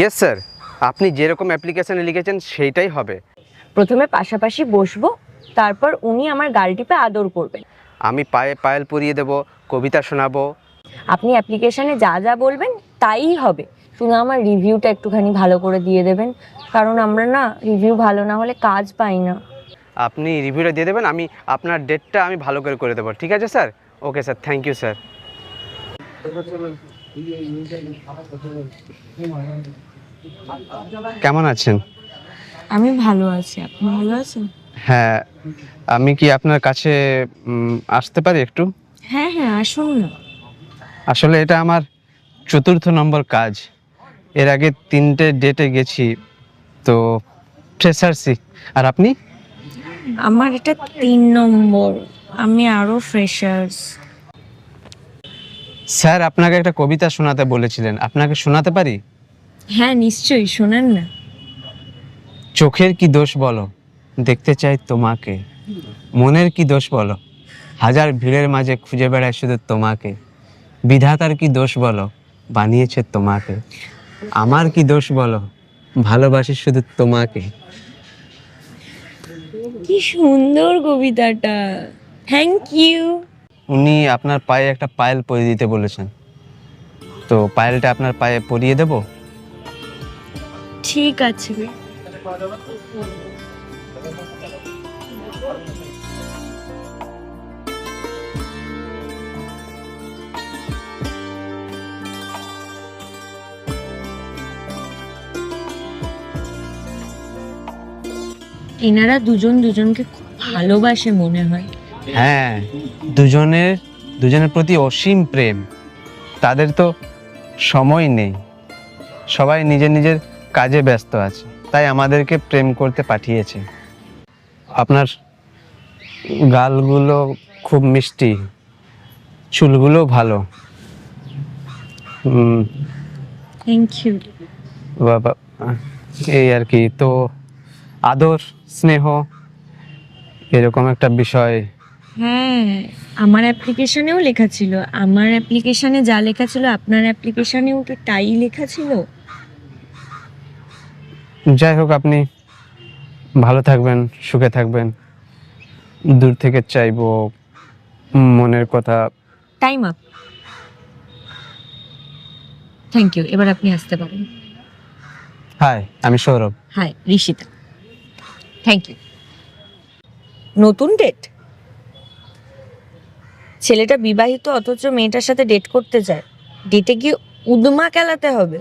Yes sir আপনি যেরকম অ্যাপ্লিকেশনে লিখেছেন সেইটাই হবে। প্রথমে পাশাপাশি বসবো তারপর উনি আমার গাল টিপে আদর করবেন। আমি পায়ে পায়েল পরিয়ে দেব কবিতা শোনাবো। আপনি অ্যাপ্লিকেশনে যা যা বলবেন তাই হবে। শুধু আমার রিভিউটা একটুখানি ভালো করে দিয়ে দেবেন কারণ আমরা না রিভিউ ভালো না হলে কাজ পাই না। আপনি রিভিউটা দিয়ে দেবেন আমি আপনার ডেটটা আমি ভালো করে করে দেবো ঠিক আছে sir okay sir thank you sir কেমন আছেন? আমি ভালো আছি আপনি ভালো আছেন? হ্যাঁ আমি কি আপনার কাছে আসতে পারি একটু? হ্যাঁ হ্যাঁ আসুন না। আসলে এটা আমার চতুর্থ নম্বর কাজ। এর আগে তিনটে ডেটে গেছি তো ফ্রেশারসি আর আপনি? আমার এটা তিন নম্বর। আমি আরও ফ্রেশার্স স্যার আপনাকে একটা কবিতা শোনাতে বলেছিলেন। আপনাকে শোনাতে পারি? হ্যাঁ নিশ্চয়ই শোনান না। চোখের কি দোষ বলো? দেখতে চাই তোমাকে। মনের কি দোষ বলো? হাজার ভিড়ের মাঝে খুঁজে বেড়ায় শুধু তোমাকে। বিধাতার কি দোষ বলো? বানিয়েছে তোমাকে। আমার কি দোষ বলো? ভালোবাসি শুধু তোমাকে। কি সুন্দর কবিতাটা। থ্যাংক ইউ উনি আপনার পায়ে একটা পায়েল পরিয়ে দিতে বলেছেন। তো পায়েলটা আপনার পায়ে পরিয়ে দেব? ঠিক আছে এনারা দুজন দুজনকে খুব ভালোবাসে মনে হয়। হ্যাঁ দুজনের দুজনের প্রতি অসীম প্রেম। তাদের তো সময় নেই। সবাই নিজের নিজের কাজে ব্যস্ত আছে তাই আমাদেরকে প্রেম করতে পাঠিয়েছে। আপনার গালগুলো খুব মিষ্টি চুলগুলো ভালো। থ্যাংক ইউ বাবা এই আর কি। তো আদর স্নেহ এরকম একটা বিষয় হ্যাঁ আমার অ্যাপ্লিকেশনেও লেখা ছিল। আমার অ্যাপ্লিকেশনে যা লেখা ছিল আপনার অ্যাপ্লিকেশনেও কি তাই লেখা ছিল? যাই হোক আপনি ভালো থাকবেন সুখে থাকবেন। দূর থেকে চাইব মনের কথা। টাইম আপ থ্যাংক ইউ এবার আপনি আসতে পারেন। হাই আমি Sourav. Hi Rishita. Thank you নতুন ডেট ছেলেটা বিবাহিত অথচ মেয়েটার সাথে ডেট করতে চায় ডেটে গিয়ে উদমা খেলাতে হবে।